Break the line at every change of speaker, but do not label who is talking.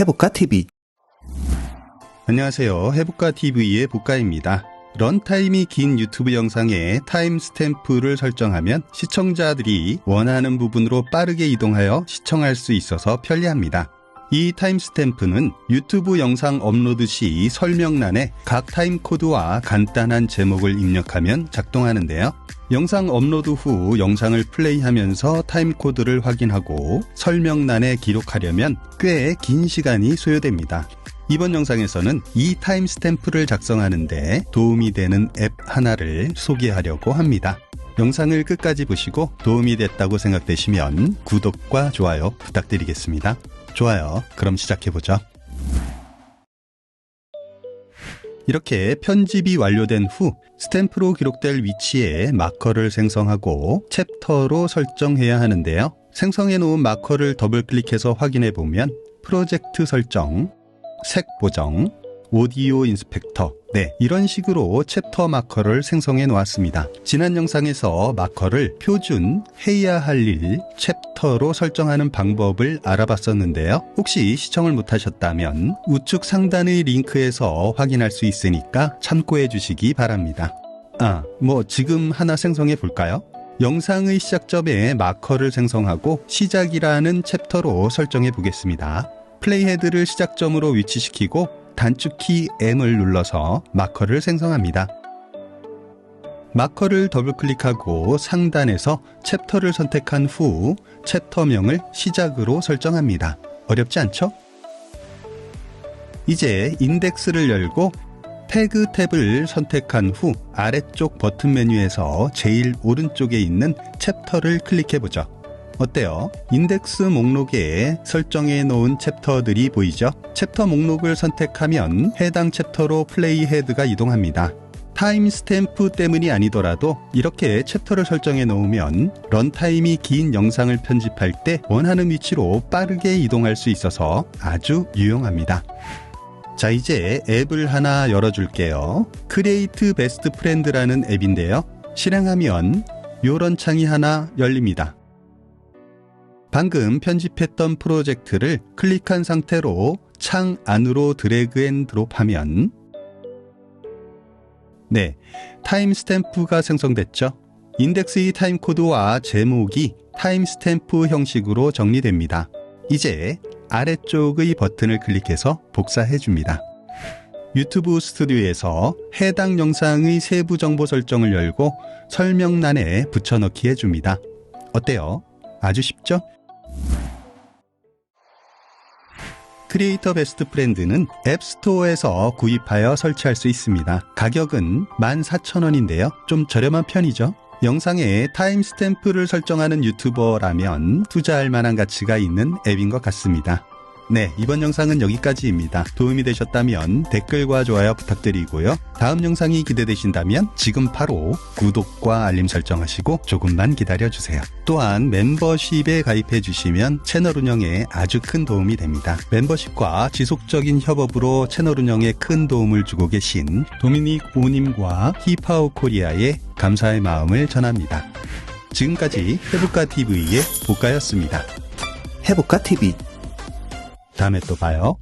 해볼까 TV
안녕하세요. 해볼까 TV의 복가입니다. 런타임이 긴 유튜브 영상에 타임스탬프를 설정하면 시청자들이 원하는 부분으로 빠르게 이동하여 시청할 수 있어서 편리합니다. 이 타임스탬프는 유튜브 영상 업로드 시 설명란에 각 타임코드와 간단한 제목을 입력하면 작동하는데요. 영상 업로드 후 영상을 플레이하면서 타임코드를 확인하고 설명란에 기록하려면 꽤 긴 시간이 소요됩니다. 이번 영상에서는 이 타임스탬프를 작성하는데 도움이 되는 앱 하나를 소개하려고 합니다. 영상을 끝까지 보시고 도움이 됐다고 생각되시면 구독과 좋아요 부탁드리겠습니다. 좋아요. 그럼 시작해보죠. 이렇게 편집이 완료된 후 스탬프로 기록될 위치에 마커를 생성하고 챕터로 설정해야 하는데요. 생성해 놓은 마커를 더블 클릭해서 확인해 보면 프로젝트 설정, 색 보정, 오디오 인스펙터. 네, 이런 식으로 챕터 마커를 생성해 놓았습니다. 지난 영상에서 마커를 표준 해야 할 일 챕터로 설정하는 방법을 알아봤었는데요. 혹시 시청을 못하셨다면 우측 상단의 링크에서 확인할 수 있으니까 참고해 주시기 바랍니다. 아, 뭐 지금 하나 생성해 볼까요? 영상의 시작점에 마커를 생성하고 시작이라는 챕터로 설정해 보겠습니다. 플레이헤드를 시작점으로 위치시키고 단축키 M을 눌러서 마커를 생성합니다. 마커를 더블 클릭하고 상단에서 챕터를 선택한 후 챕터명을 시작으로 설정합니다. 어렵지 않죠? 이제 인덱스를 열고 태그 탭을 선택한 후 아래쪽 버튼 메뉴에서 제일 오른쪽에 있는 챕터를 클릭해 보죠. 어때요? 인덱스 목록에 설정해 놓은 챕터들이 보이죠? 챕터 목록을 선택하면 해당 챕터로 플레이 헤드가 이동합니다. 타임스탬프 때문이 아니더라도 이렇게 챕터를 설정해 놓으면 런타임이 긴 영상을 편집할 때 원하는 위치로 빠르게 이동할 수 있어서 아주 유용합니다. 자, 이제 앱을 하나 열어줄게요. 크리에이트 베스트 프렌드라는 앱인데요. 실행하면 요런 창이 하나 열립니다. 방금 편집했던 프로젝트를 클릭한 상태로 창 안으로 드래그 앤 드롭 하면 네, 타임스탬프가 생성됐죠. 인덱스의 타임코드와 제목이 타임스탬프 형식으로 정리됩니다. 이제 아래쪽의 버튼을 클릭해서 복사해 줍니다. 유튜브 스튜디오에서 해당 영상의 세부 정보 설정을 열고 설명란에 붙여넣기 해줍니다. 어때요? 아주 쉽죠? 크리에이터 베스트 프렌드는 앱스토어에서 구입하여 설치할 수 있습니다. 가격은 14,000원인데요. 좀 저렴한 편이죠. 영상에 타임스탬프를 설정하는 유튜버라면 투자할 만한 가치가 있는 앱인 것 같습니다. 네, 이번 영상은 여기까지입니다. 도움이 되셨다면 댓글과 좋아요 부탁드리고요. 다음 영상이 기대되신다면 지금 바로 구독과 알림 설정하시고 조금만 기다려주세요. 또한 멤버십에 가입해 주시면 채널 운영에 아주 큰 도움이 됩니다. 멤버십과 지속적인 협업으로 채널 운영에 큰 도움을 주고 계신 도미닉 오님과 히파오 코리아에 감사의 마음을 전합니다. 지금까지 해볼까 TV의 복가였습니다.
해볼까 TV
다음에 또 봐요.